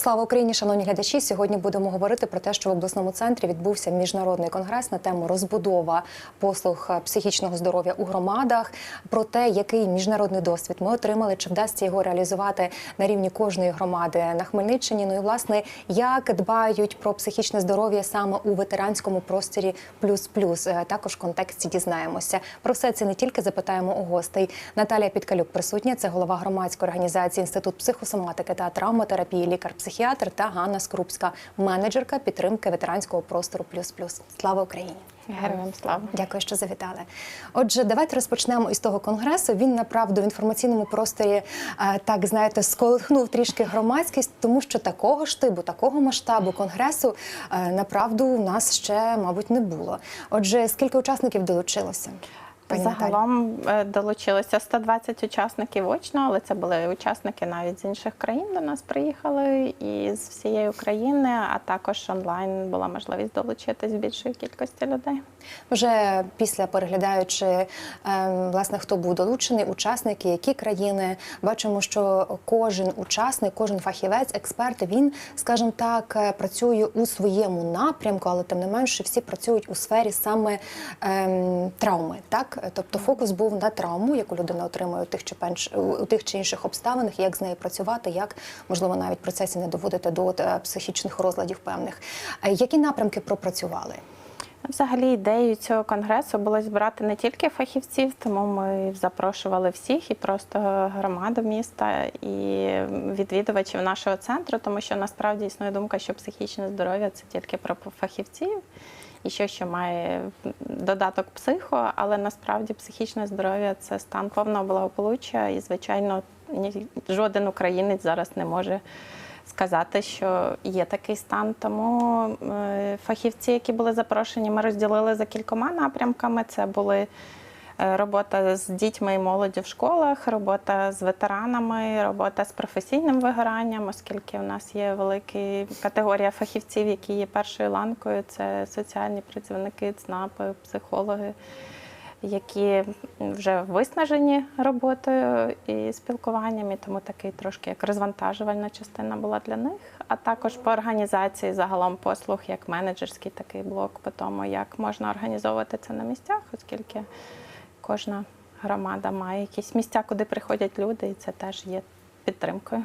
Слава Україні, шановні глядачі. Сьогодні будемо говорити про те, що в обласному центрі відбувся міжнародний конгрес на тему розбудова послуг психічного здоров'я у громадах. Про те, який міжнародний досвід ми отримали, чи вдасться його реалізувати на рівні кожної громади на Хмельниччині. Ну і власне як дбають про психічне здоров'я саме у ветеранському просторі плюс плюс. Е, Також в контексті дізнаємося. Про все це не тільки запитаємо у гостей. Наталія Підкалюк присутня. Це голова громадської організації Інститут психосоматики та травматерапії, лікар-психіатр та Ганна Скрупська, менеджерка підтримки ветеранського простору плюс плюс. Слава Україні! Героям слава. Дякую, що завітали. Отже, давайте розпочнемо із того конгресу. Він направду в інформаційному просторі е, так знаєте сколихнув трішки громадськість, тому що такого штибу, такого масштабу конгресу е, направду у нас ще, мабуть, не було. Отже, скільки учасників долучилося? Пані Загалом е, долучилося 120 учасників очно, але це були учасники навіть з інших країн до нас приїхали і з всієї України, а також онлайн була можливість долучитись більшої кількості людей. Вже після переглядаючи е, власне хто був долучений, учасники, які країни, бачимо, що кожен учасник, кожен фахівець, експерт, він, скажімо так, е, працює у своєму напрямку, але тим не менше всі працюють у сфері саме ем, травми. Так, тобто фокус був на травму, яку людина отримує у тих чи пенш у тих чи інших обставинах, як з нею працювати, як можливо навіть процесі не доводити до е, психічних розладів певних. Які напрямки пропрацювали? Взагалі ідеєю цього конгресу було збирати не тільки фахівців, тому ми запрошували всіх і просто громаду міста і відвідувачів нашого центру, тому що насправді існує думка, що психічне здоров'я це тільки про фахівців. І що ще має додаток психо, але насправді психічне здоров'я це стан повного благополуччя, і, звичайно, жоден українець зараз не може сказати, що є такий стан. Тому е, фахівці, які були запрошені, ми розділили за кількома напрямками. Це були робота з дітьми і молоддю в школах, робота з ветеранами, робота з професійним вигоранням, оскільки у нас є велика категорія фахівців, які є першою ланкою. Це соціальні працівники, ЦНАПи, психологи які вже виснажені роботою і спілкуванням, і тому такий трошки як розвантажувальна частина була для них. А також по організації загалом послуг, як менеджерський такий блок, по тому, як можна організовувати це на місцях, оскільки кожна громада має якісь місця, куди приходять люди, і це теж є підтримкою.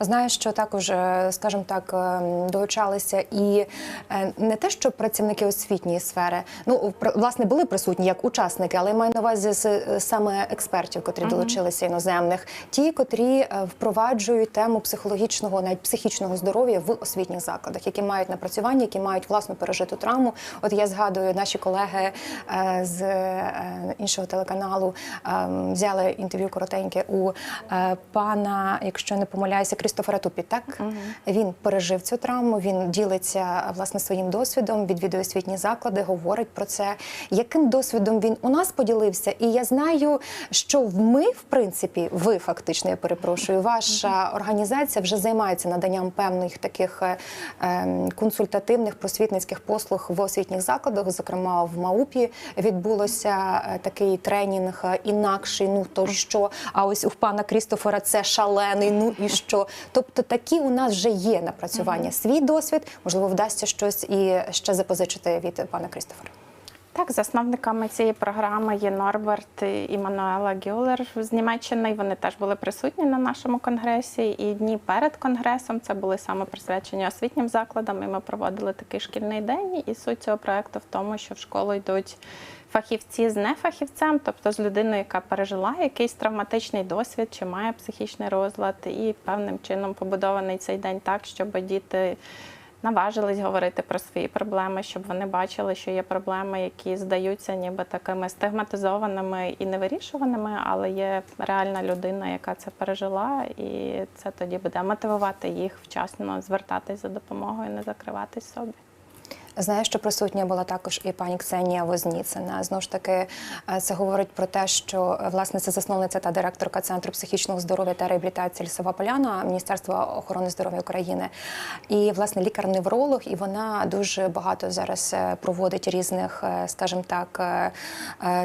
Знаю, що також, е, скажімо так, е, долучалися і е, не те, що працівники освітньої сфери, ну власне були присутні як учасники, але я маю на увазі саме експертів, котрі долучилися іноземних, ті, котрі впроваджують тему психологічного, навіть психічного здоров'я в освітніх закладах, які мають напрацювання, які мають власну пережиту травму. От я згадую, наші колеги з іншого телеканалу е, взяли інтерв'ю коротеньке у е, якщо не помиляюся, Крістофера Тупі. Так він пережив цю травму. Він ділиться власне своїм досвідом, відвідує освітні заклади, говорить про це. Яким досвідом він у нас поділився? І я знаю, що ми, в принципі, ви фактично, я перепрошую, ваша організація вже займається наданням певних таких е, ем, консультативних просвітницьких послуг в освітніх закладах. Зокрема, в МАУПі відбулося е, такий тренінг е, інакший. Ну то що? А ось у пана Крістофера це шалений. Ну і що? Тобто такі у нас вже є напрацювання. Свій досвід можливо вдасться щось і ще запозичити від пана Крістофера. Так, засновниками цієї програми є Норберт і Мануела Гюлер з Німеччини. Вони теж були присутні на нашому конгресі. І дні перед конгресом це були саме присвячені освітнім закладам. І ми проводили такий шкільний день. І суть цього проекту в тому, що в школу йдуть фахівці з нефахівцем, тобто з людиною, яка пережила якийсь травматичний досвід чи має психічний розлад, і певним чином побудований цей день так, щоб діти наважились говорити про свої проблеми, щоб вони бачили, що є проблеми, які здаються ніби такими стигматизованими і невирішуваними, але є реальна людина, яка це пережила, і це тоді буде мотивувати їх вчасно звертатись за допомогою, не закриватись собі. Знаю, що присутня була також і пані Ксенія Возніцина. Знову ж таки, е, це говорить про те, що е, власне це засновниця та директорка центру психічного здоров'я та реабілітації Лісова Поляна Міністерства охорони здоров'я України. І власне лікар-невролог, і вона дуже багато зараз е, проводить різних, скажімо так,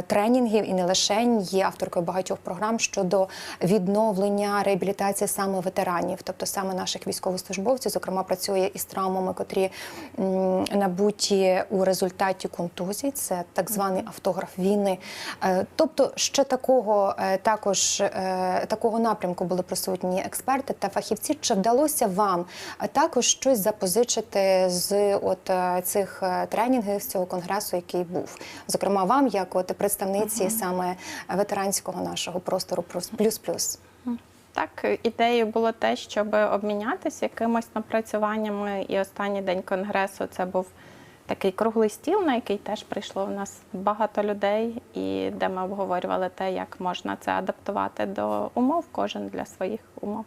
тренінгів і не лише є авторкою багатьох програм щодо відновлення реабілітації саме ветеранів, тобто саме наших військовослужбовців, зокрема працює із травмами, котрі м, набуті у результаті контузій. Це так званий автограф війни. Е, Тобто, ще такого е, також е, такого напрямку були присутні експерти та фахівці. Чи вдалося вам також щось запозичити з от цих тренінгів з цього конгресу, який був? Зокрема, вам, як от представниці саме ветеранського нашого простору плюс плюс. Так, ідеєю було те, щоб обмінятися якимось напрацюваннями. І останній день конгресу це був такий круглий стіл, на який теж прийшло в нас багато людей, і де ми обговорювали те, як можна це адаптувати до умов, кожен для своїх умов.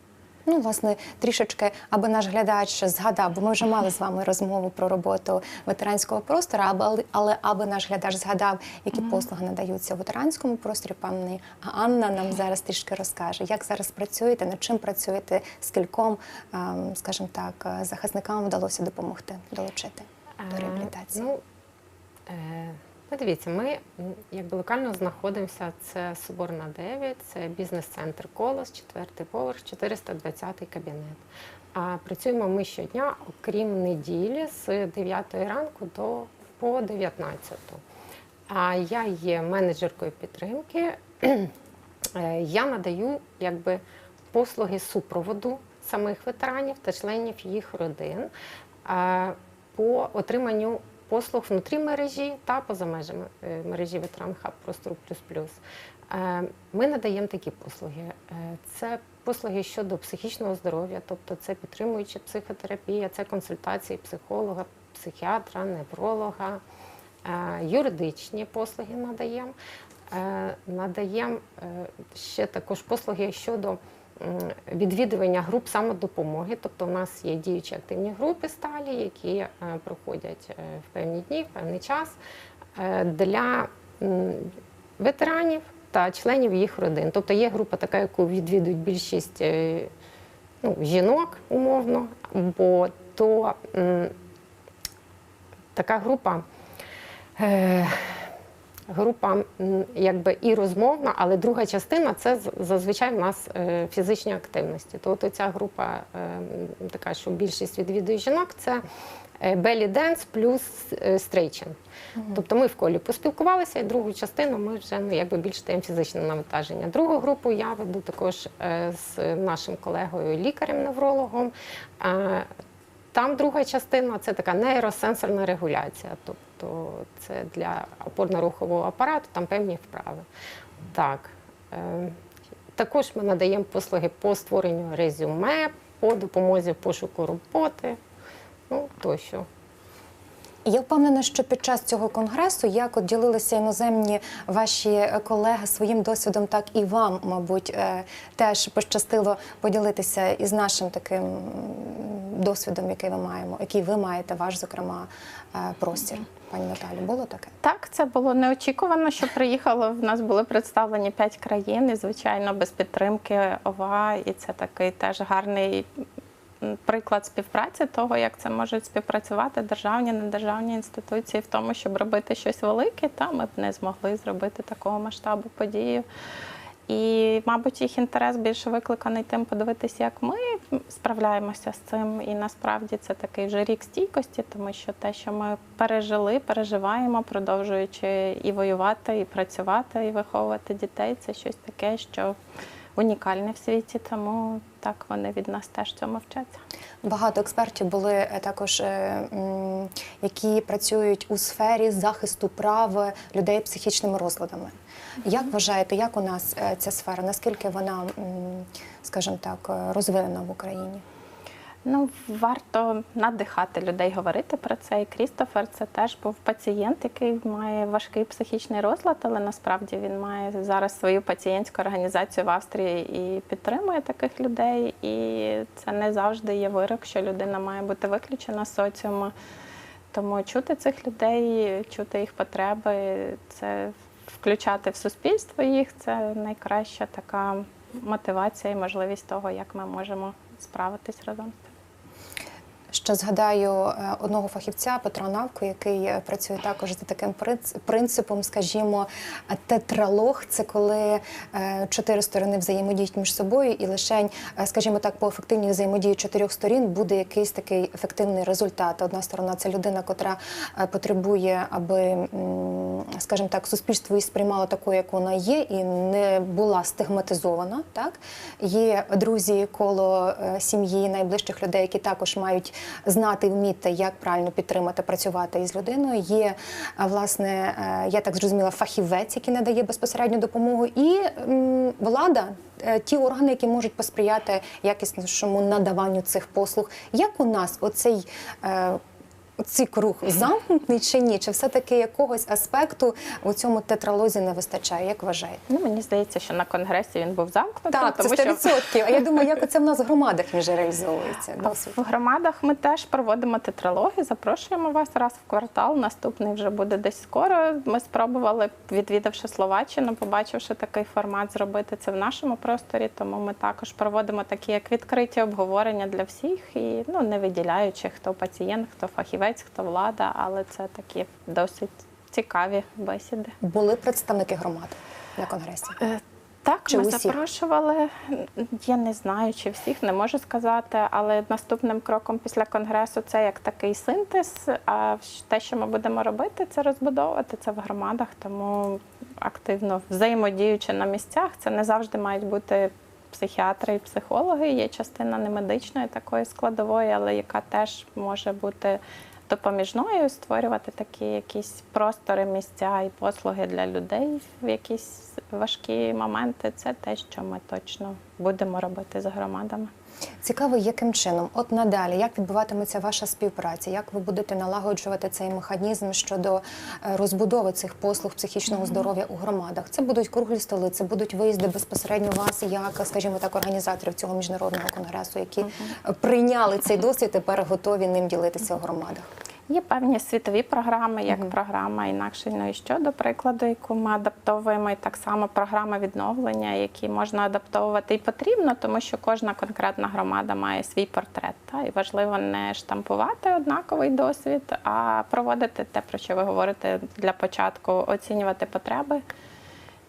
Ну, власне, трішечки, аби наш глядач згадав, бо ми вже мали з вами розмову про роботу ветеранського простору, аби, але аби наш глядач згадав, які послуги надаються у ветеранському просторі, пані Анна нам зараз трішки розкаже, як зараз працюєте, над чим працюєте, скільком, ем, скажімо так, е, захисникам вдалося допомогти долучити до Е, реабілітації. Ну, подивіться, ми якби локально знаходимося. Це Соборна 9, це бізнес-центр Колос, четвертий поверх, 420 кабінет. А працюємо ми щодня, окрім неділі, з 9 ранку до по 19. А я є менеджеркою підтримки. Е, Я надаю якби послуги супроводу самих ветеранів та членів їх родин е, по отриманню послуг внутрі мережі та поза межами е, мережі ветеран хаб простору плюс плюс. Е, Ми надаємо такі послуги. Е, Це послуги щодо психічного здоров'я, тобто це підтримуюча психотерапія, це консультації психолога, психіатра, невролога, юридичні послуги надаємо. Надаємо ще також послуги щодо відвідування груп самодопомоги. Тобто, у нас є діючі активні групи сталі, які е, проходять е, в певні дні, в певний час е, для ветеранів та членів їх родин. Тобто є група така, яку відвідують більшість ну, жінок умовно, бо то така група. Група якби і розмовна, але друга частина це зазвичай в нас е, фізичні активності. То от ця група е, така, що більшість відвідує жінок, це белі денс плюс стрейчинг. Тобто ми в колі поспілкувалися, і другу частину ми вже ну, якби більш даємо фізичне навантаження. Другу групу я веду також е, з нашим колегою лікарем-неврологом. Там друга частина це така нейросенсорна регуляція. Тобто це для опорно-рухового апарату, там певні вправи. Так. Е, Також ми надаємо послуги по створенню резюме, по допомозі пошуку роботи, ну тощо. Я впевнена, що під час цього конгресу, як от ділилися іноземні ваші колеги своїм досвідом, так і вам, мабуть, е, теж пощастило поділитися із нашим таким досвідом, який ви маємо, який ви маєте, ваш, зокрема, е, простір. Пані Наталі, було таке? Так, це було неочікувано, що приїхало. В нас були представлені п'ять країн, і звичайно, без підтримки ОВА. І це такий теж гарний приклад співпраці того, як це можуть співпрацювати державні недержавні інституції в тому, щоб робити щось велике. Та ми б не змогли зробити такого масштабу подію. І, мабуть, їх інтерес більше викликаний тим подивитися, як ми справляємося з цим. І насправді це такий вже рік стійкості, тому що те, що ми пережили, переживаємо, продовжуючи і воювати, і працювати, і виховувати дітей, це щось таке, що унікальне в світі. Тому так вони від нас теж цьому вчаться. Багато експертів були е, також, е, які працюють у сфері захисту прав людей з психічними розладами. Як вважаєте, як у нас е, ця сфера? Наскільки вона, скажімо так, розвинена в Україні? Ну, варто надихати людей говорити про це. І Крістофер це теж був пацієнт, який має важкий психічний розлад, але насправді він має зараз свою пацієнтську організацію в Австрії і підтримує таких людей. І це не завжди є вирок, що людина має бути виключена з соціуму. Тому чути цих людей, чути їх потреби, це включати в суспільство їх це найкраща така мотивація і можливість того, як ми можемо справитись разом. Ще згадаю е, одного фахівця Петра Навку, який е, працює також за таким принц- принципом, скажімо, тетралог це коли е, чотири сторони взаємодіють між собою, і лише, скажімо так, по ефективній взаємодії чотирьох сторін буде якийсь такий ефективний результат. Одна сторона це людина, котра потребує, аби, скажімо так, суспільство її сприймало такою, як вона є, і не була стигматизована. Так є друзі, коло сім'ї, найближчих людей, які також мають знати вміти, як правильно підтримати, працювати із людиною. Є е, власне, е, я так зрозуміла, фахівець, який надає безпосередню допомогу, і влада. е, Ті органи, які можуть посприяти якіснішому надаванню цих послуг, як у нас оцей цей круг замкнутий чи ні? Чи все-таки якогось аспекту у цьому тетралозі не вистачає? Як вважаєте? Ну, мені здається, що на конгресі він був замкнутий, Так, тому це що 100%. А я думаю, як оце в нас в громадах вже реалізовується досвід. в громадах ми теж проводимо тетралоги, запрошуємо вас раз в квартал. Наступний вже буде десь скоро. Ми спробували, відвідавши Словаччину, побачивши такий формат, зробити це в нашому просторі. Тому ми також проводимо такі як відкриті обговорення для всіх і ну не виділяючи, хто пацієнт, хто фахівець, хто влада, але це такі досить цікаві бесіди. Були представники громад на конгресі. Е, Так, Чи ми усіх? запрошували. Я не знаю, чи всіх не можу сказати, але наступним кроком після конгресу це як такий синтез. А те, що ми будемо робити, це розбудовувати це в громадах, тому активно взаємодіючи на місцях, це не завжди мають бути. Психіатри і психологи є частина немедичної такої складової, але яка теж може бути допоміжною, створювати такі якісь простори, місця і послуги для людей в якісь важкі моменти. Це те, що ми точно будемо робити з громадами. Цікаво, яким чином, от надалі, як відбуватиметься ваша співпраця? Як ви будете налагоджувати цей механізм щодо е, розбудови цих послуг психічного здоров'я у громадах? Це будуть круглі столи, це будуть виїзди безпосередньо вас, як, скажімо так, організаторів цього міжнародного конгресу, які е, прийняли цей досвід, тепер готові ним ділитися у громадах. Є певні світові програми, як програма інакше ну і що, до прикладу, яку ми адаптовуємо, і так само програми відновлення, які можна адаптовувати і потрібно, тому що кожна конкретна громада має свій портрет. Та? І важливо не штампувати однаковий досвід, а проводити те, про що ви говорите для початку, оцінювати потреби,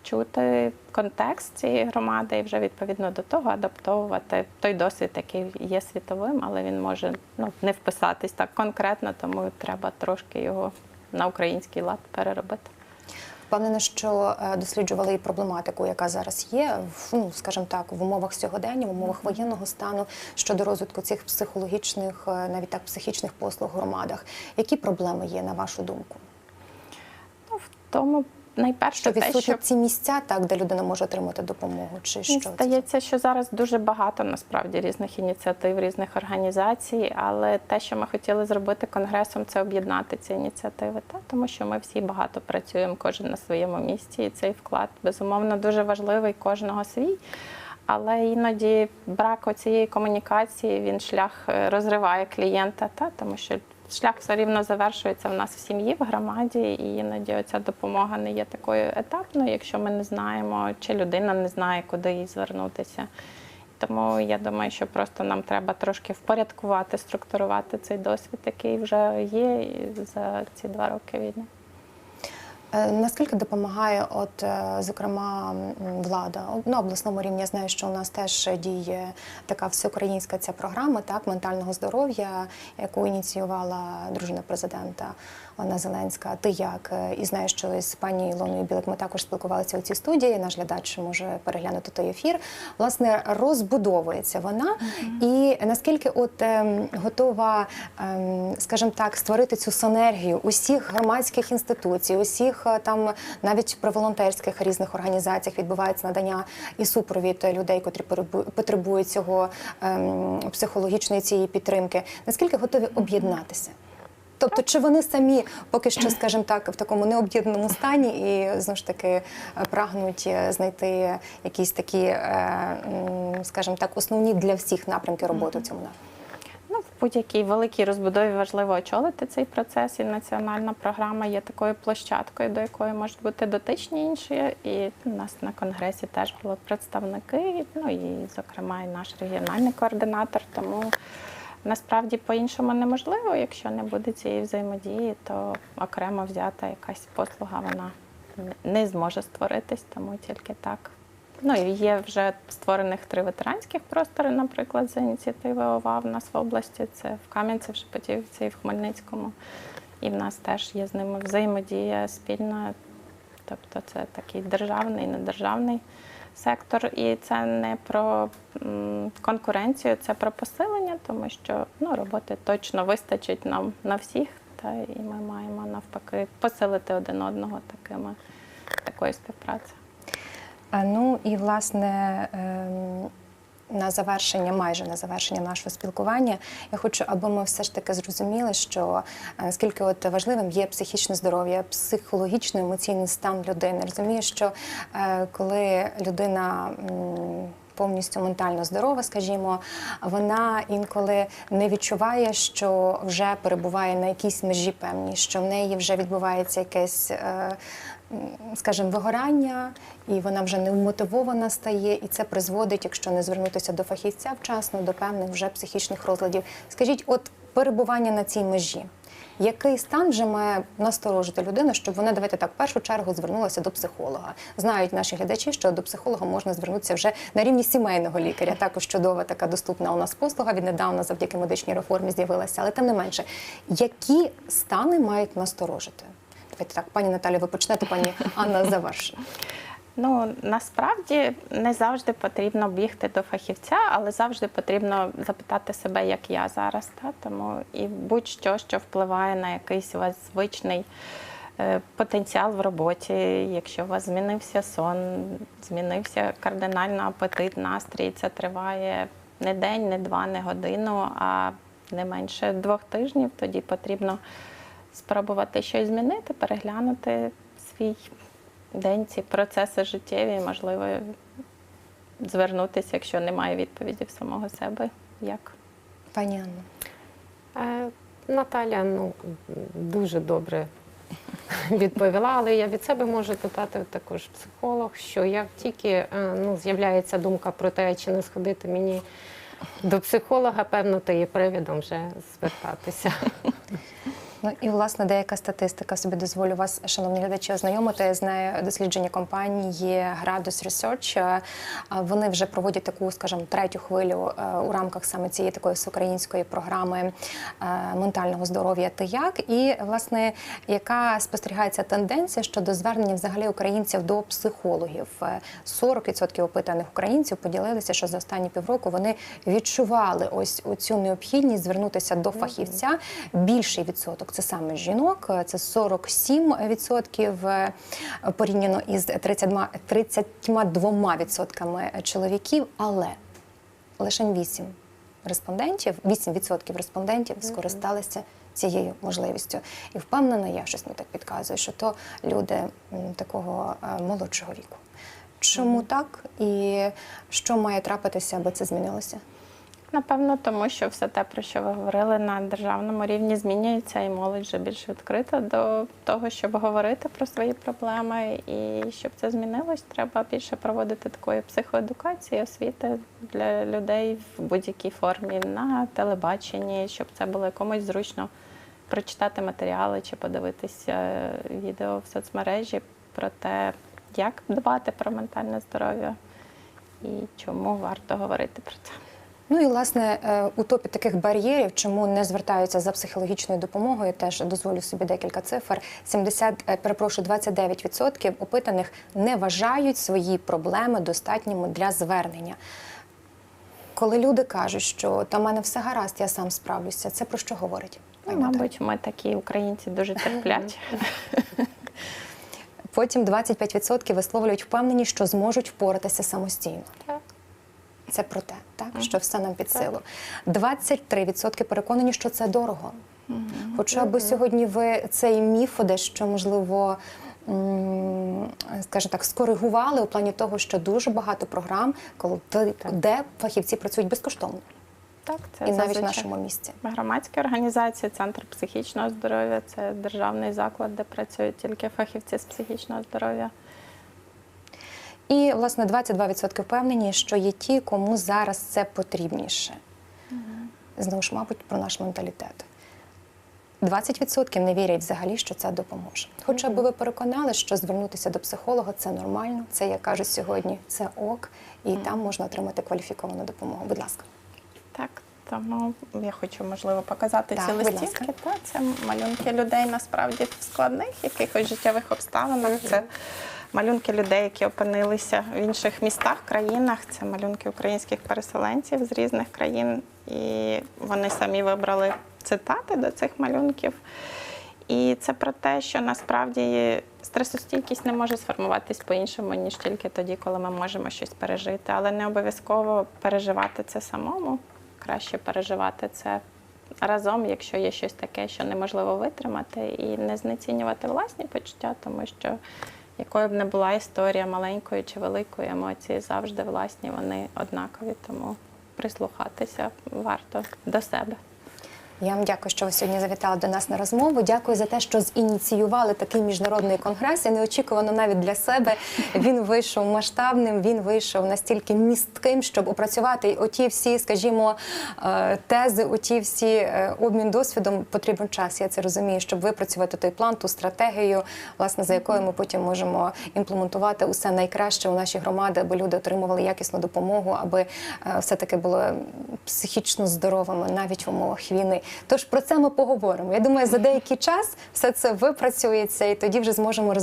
чути контекст цієї громади і вже відповідно до того адаптовувати той досвід, який є світовим, але він може ну, не вписатись так конкретно, тому треба трошки його на український лад переробити. Впевнена, що е, досліджували і проблематику, яка зараз є, ну скажімо так, в умовах сьогодення, в умовах воєнного стану щодо розвитку цих психологічних, е, навіть так психічних послуг в громадах. Які проблеми є на вашу думку? Ну, в тому найперше те, що ці місця, так де людина може отримати допомогу, чи що здається, що зараз дуже багато насправді різних ініціатив, різних організацій, але те, що ми хотіли зробити конгресом, це об'єднати ці ініціативи, та тому що ми всі багато працюємо, кожен на своєму місці, і цей вклад безумовно дуже важливий кожного свій. Але іноді брак цієї комунікації він шлях е, розриває клієнта, та тому що шлях все рівно завершується в нас в сім'ї, в громаді, і іноді ця допомога не є такою етапною, якщо ми не знаємо, чи людина не знає, куди їй звернутися. Тому я думаю, що просто нам треба трошки впорядкувати, структурувати цей досвід, який вже є за ці два роки війни. Е, Наскільки допомагає, от е, зокрема, влада на обласному рівні? Я знаю, що у нас теж діє така всеукраїнська ця програма так ментального здоров'я, яку ініціювала дружина президента Олена Зеленська. Ти як Е, і знаєш, що з пані Ілоною Білик ми також спілкувалися у цій студії. Наш глядач може переглянути той ефір. Власне, розбудовується вона, і наскільки от ем, готова, ем, скажімо так, створити цю синергію усіх громадських інституцій, усіх е, там навіть при волонтерських різних організаціях відбувається надання і супровід людей, котрі потребують цього ем, психологічної цієї підтримки. Наскільки готові об'єднатися? Тобто, чи вони самі поки що, скажімо так, в такому необ'єднаному стані і знову ж таки прагнуть е, знайти якісь такі, е, скажімо так, основні для всіх напрямки роботи в цьому напрямку? Ну, будь-якій великій розбудові важливо очолити цей процес, і національна програма є такою площадкою, до якої можуть бути дотичні інші. І у нас на конгресі теж були представники, ну і, зокрема, і наш регіональний координатор. Тому насправді по-іншому неможливо. Якщо не буде цієї взаємодії, то окремо взята якась послуга вона не зможе створитись, тому тільки так. Ну і є вже створених три ветеранських простори, наприклад, за ініціативи ОВА в нас в області. Це в Кам'янці, в Шепетівці і в Хмельницькому. І в нас теж є з ними взаємодія спільна. Тобто це такий державний, недержавний сектор. І це не про конкуренцію, це про посилення, тому що ну, роботи точно вистачить нам на всіх. Та і ми маємо навпаки посилити один одного такими такою співпрацею. А, Ну і власне. На завершення, майже на завершення нашого спілкування, я хочу, аби ми все ж таки зрозуміли, що е, наскільки от важливим є психічне здоров'я, психологічний емоційний стан людини. Розумію, що е, коли людина повністю ментально здорова, скажімо, вона інколи не відчуває, що вже перебуває на якійсь межі певній, що в неї вже відбувається якесь. М, скажімо, вигорання, і вона вже немотивована стає, і це призводить, якщо не звернутися до фахівця вчасно, до певних вже психічних розладів. Скажіть, от перебування на цій межі. Який стан вже має насторожити людину, щоб вона давайте так в першу чергу звернулася до психолога? Знають наші глядачі, що до психолога можна звернутися вже на рівні сімейного лікаря. Також чудова така доступна у нас послуга віднедавна завдяки медичній реформі з'явилася. Але тим не менше, які стани мають насторожити? Давайте так, пані Наталі, ви почнете, пані Анна завершить. Ну насправді не завжди потрібно бігти до фахівця, але завжди потрібно запитати себе, як я зараз. Та? Тому і будь-що, що впливає на якийсь у вас звичний е, потенціал в роботі, якщо у вас змінився сон, змінився кардинально апетит, настрій, це триває не день, не два, не годину, а не менше двох тижнів, тоді потрібно спробувати щось змінити, переглянути свій день, ці процеси життєві, можливо, звернутися, якщо немає відповіді в самого себе. Як? Пані Анна. Е, Наталя ну, дуже добре відповіла, але я від себе можу додати також психолог, що як тільки е, ну, з'являється думка про те, чи не сходити мені до психолога, певно, то є привідом вже звертатися. Ну і власне деяка статистика собі дозволю вас, шановні глядачі, ознайомити з нею дослідження компанії Gradus Research. Е, Вони вже проводять таку, скажімо, третю хвилю е, у рамках саме цієї такої всеукраїнської програми е, ментального здоров'я «Ти як?» І власне, яка спостерігається тенденція щодо звернення взагалі українців до психологів. Е, 40% опитаних українців поділилися, що за останні півроку вони відчували ось цю необхідність звернутися до фахівця. Більший відсоток це саме жінок, це 47% е, порівняно із 32, 32% чоловіків, але лише 8 респондентів, 8% респондентів скористалися цією можливістю. І впевнена, я щось не так підказую, що то люди такого е, молодшого віку. Чому так і що має трапитися, аби це змінилося? Напевно, тому що все те, про що ви говорили на державному рівні, змінюється, і молодь вже більш відкрита до того, щоб говорити про свої проблеми. І щоб це змінилось, треба більше проводити такої психоедукації, освіти для людей в будь-якій формі на телебаченні, щоб це було комусь зручно прочитати матеріали чи подивитися е, відео в соцмережі про те, як дбати про ментальне здоров'я і чому варто говорити про це. Ну і власне е, у топі таких бар'єрів, чому не звертаються за психологічною допомогою, теж дозволю собі декілька цифр. 70, е, перепрошую, 29% опитаних не вважають свої проблеми достатніми для звернення. Коли люди кажуть, що та в мене все гаразд, я сам справлюся, це про що говорить? Ну, мабуть, ми такі українці дуже терплячі. Потім 25% висловлюють впевненість, що зможуть впоратися самостійно. Так. Це про те, так що все нам під силу. 23% переконані, що це дорого. Хоча б сьогодні ви цей міф, дещо можливо. Скажімо так, скоригували у плані того, що дуже багато програм, коли де фахівці працюють безкоштовно. Так, це і навіть в нашому місті. Громадські організації, центр психічного здоров'я це державний заклад, де працюють тільки фахівці з психічного здоров'я. І власне 22% впевнені, що є ті, кому зараз це потрібніше. Знову ж, мабуть, про наш менталітет. 20% не вірять взагалі, що це допоможе. Хоча б ви переконали, що звернутися до психолога це нормально, це як кажуть сьогодні, це ок, і там можна отримати кваліфіковану допомогу. Будь ласка. Так, тому я хочу, можливо, показати Так, ці листівки. Та, це малюнки людей насправді в складних якихось життєвих обставинах. Це малюнки людей, які опинилися в інших містах, країнах. Це малюнки українських переселенців з різних країн. І вони самі вибрали цитати до цих малюнків. І це про те, що насправді стресостійкість не може сформуватись по-іншому, ніж тільки тоді, коли ми можемо щось пережити. Але не обов'язково переживати це самому. Краще переживати це разом, якщо є щось таке, що неможливо витримати, і не знецінювати власні почуття, тому що якою б не була історія маленької чи великої емоції, завжди власні вони однакові, тому прислухатися варто до себе. Я вам дякую, що ви сьогодні завітали до нас на розмову. Дякую за те, що зініціювали такий міжнародний конгрес. І неочікувано навіть для себе він вийшов масштабним. Він вийшов настільки містким, щоб опрацювати оті всі, скажімо, е, тези, оті всі е, обмін досвідом. Потрібен час. Я це розумію, щоб випрацювати той план, ту стратегію, власне, за якою ми потім можемо імплементувати усе найкраще у наші громади, аби люди отримували якісну допомогу, аби е, все таки були психічно здоровими навіть в умовах війни. Тож про це ми поговоримо. Я думаю, за деякий час все це випрацюється, і тоді вже зможемо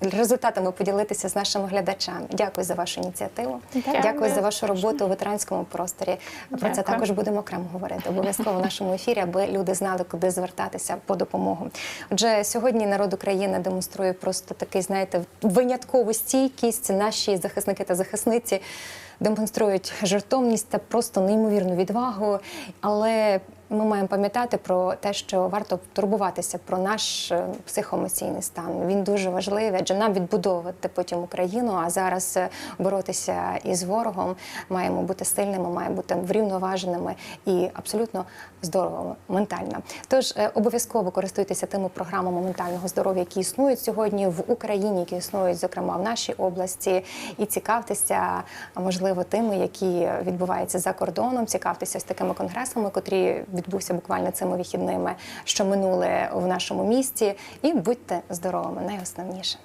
результатами, поділитися з нашими глядачами. Дякую за вашу ініціативу. Дякую. Дякую за вашу роботу у ветеранському просторі. Про це також будемо окремо говорити. Обов'язково в нашому ефірі, аби люди знали, куди звертатися по допомогу. Отже, сьогодні народ України демонструє просто такий, знаєте, виняткову стійкість. Наші захисники та захисниці демонструють жертовність та просто неймовірну відвагу. Але ми маємо пам'ятати про те, що варто турбуватися про наш е, психоемоційний стан. Він дуже важливий, адже нам відбудовувати потім Україну. А зараз е, боротися із ворогом маємо бути сильними, маємо бути врівноваженими і абсолютно здоровими ментально. Тож е, обов'язково користуйтеся тими програмами ментального здоров'я, які існують сьогодні в Україні, які існують, зокрема в нашій області, і цікавтеся, можливо, тими, які відбуваються за кордоном. Цікавтеся з такими конгресами, котрі відбувся буквально цими вихідними, що минули в нашому місті. І будьте здоровими, найосновніше.